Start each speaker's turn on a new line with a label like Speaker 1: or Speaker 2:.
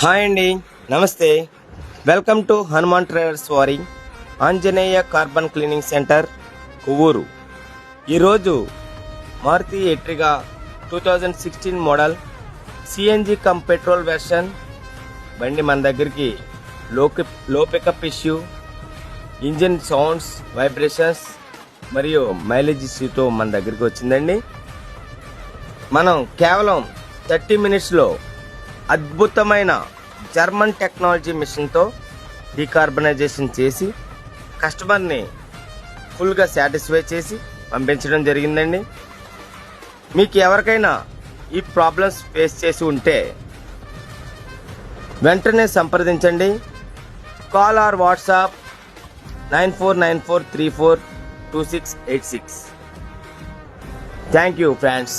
Speaker 1: Hi అండి. నమస్తే. Welcome to Hanuman traders వారి Anjaneya carbon cleaning centre Kovvur. ఈరోజు Maruti ఎట్రిగా two thousand sixteen model CNG cum petrol version. బండి మన దగ్గరికి low low pickup issue engine sounds vibrations మరియు మైలేజ్ ఇష్యూతో మన దగ్గరికి వచ్చిందండి. మనం కేవలం థర్టీ మినిట్స్లో అద్భుతమైన జర్మన్ టెక్నాలజీ మిషన్తో డీకార్బనైజేషన్ చేసి కస్టమర్ని ఫుల్గా సాటిస్ఫై చేసి పంపించడం జరిగిందండి. మీకు ఎవరికైనా ఈ ప్రాబ్లమ్స్ ఫేస్ చేసి ఉంటే వెంటనే సంప్రదించండి. Call or WhatsApp nine four nine four three four two six eight six. Thank you friends.